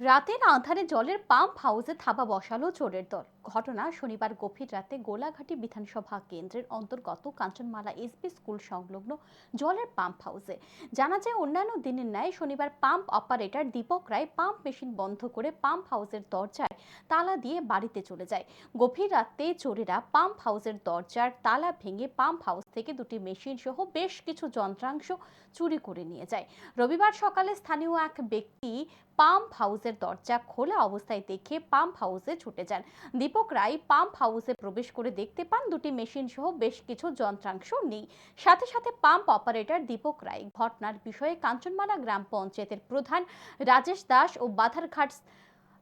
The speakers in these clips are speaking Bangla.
রাতের আধারে জলের পাম্প হাউসে থাবা বসালো চোরের দল। ঘটনা শনিবার গভীর রাতে গোলাঘাটি বিধানসভা কেন্দ্রের অন্তর্গত কাঞ্চনমালা এসবি স্কুল সংলগ্ন জলের পাম্প হাউসে। জানা যায়, অন্যান্য দিনের ন্যায় শনিবার pump operator Dipak Roy pump machine বন্ধ করে পাম্প হাউসের দরজায় তালা দিয়ে বাড়িতে চলে যায়। গভীর রাতে চোরেরা পাম্প হাউসের দরজার তালা ভেঙে পাম্প হাউস থেকে দুটি মেশিন সহ বেশ কিছু যন্ত্রাংশ চুরি করে নিয়ে যায়। রবিবার সকালে স্থানীয় এক ব্যক্তি পাম্প হাউসের দরজা খোলা অবস্থায় দেখে পাম্প হাউসে ছুটে যান। দীপক রায় পাম্প হাউসে প্রবেশ করে দেখতে পান দুটি মেশিন সহ বেশ কিছু যন্ত্রাংশ নেই। সাথে সাথে পাম্প অপারেটর দীপক রায়। ঘটনার বিষয়ে কাঞ্চনমালা গ্রাম পঞ্চায়েতের প্রধান রাজেশ দাস ও বাধারঘাট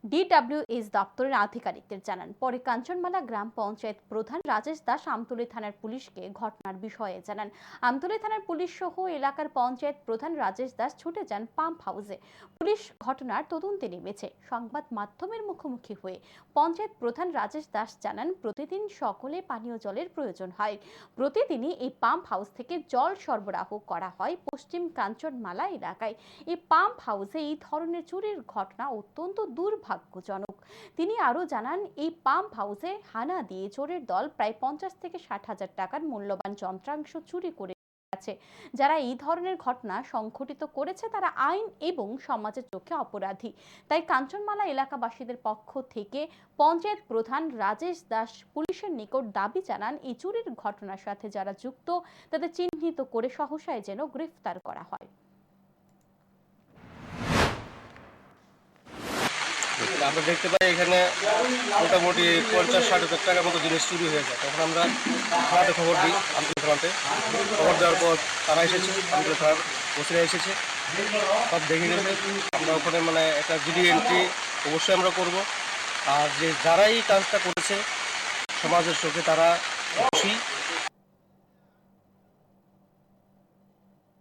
ডিডব্লিউএস দপ্তরের আধিকারিকদের জানান, পরে কাঞ্চনমালা গ্রাম পঞ্চায়েত প্রধান রাজেশ দাস আমতলী থানার পুলিশকে ঘটনার বিষয়ে জানান। আমতলী থানার পুলিশ সহ এলাকার পঞ্চায়েত প্রধান রাজেশ দাস ছুটে যান পাম্প হাউসে। পুলিশ ঘটনার তদন্তে নেমেছে। সংবাদ মাধ্যমের মুখোমুখি হয়ে পঞ্চায়েত প্রধান রাজেশ দাস জানান, প্রতিদিন সকলে পানীয় জলের প্রয়োজন হয়। প্রতিদিনই এই পাম্প হাউস থেকে জল সরবরাহ করা হয় পশ্চিম কাঞ্চনমালা এলাকায়। এই পাম্প হাউসে এই ধরনের চুরির ঘটনা অত্যন্ত দুর্ভাগ্যজনক। তিনি আরও জানান, এই পাম্প হাউসে হানা দিয়ে চোরের দল প্রায় পঞ্চাশ থেকে ষাট হাজার টাকার মূল্যবান যন্ত্রাংশ চুরি করে আছে যারা এই ধরনের ঘটনা সংঘটিত করেছে, তারা আইন এবং সমাজের চোখে অপরাধী। তাই কাঞ্চনমালা এলাকাবাসীদের পক্ষ থেকে পঞ্চায়েত প্রধান রাজেশ দাস পুলিশের নিকট দাবি জানান, এই চুরির ঘটনার সাথে যারা যুক্ত, তাদের চিহ্নিত করে সহসায় যেন গ্রেফতার করা হয়। আমরা দেখতে পাই এখানে মোটামুটি পঞ্চাশ ষাট হাজার টাকার মতো জিনিস চুরি হয়ে যায়। তখন আমরা থানাতে খবর দিই আমতলী থানাতে খবর দেওয়ার পর তারা এসেছে আমতলী থানার ওসিরা এসেছে। সব দেখে গেছে। আমরা ওখানে মানে একটা জিডি এন্ট্রি অবশ্যই আমরা করব। আর যে যারাই কাজটা করেছে, সমাজের চোখে তারা খুশি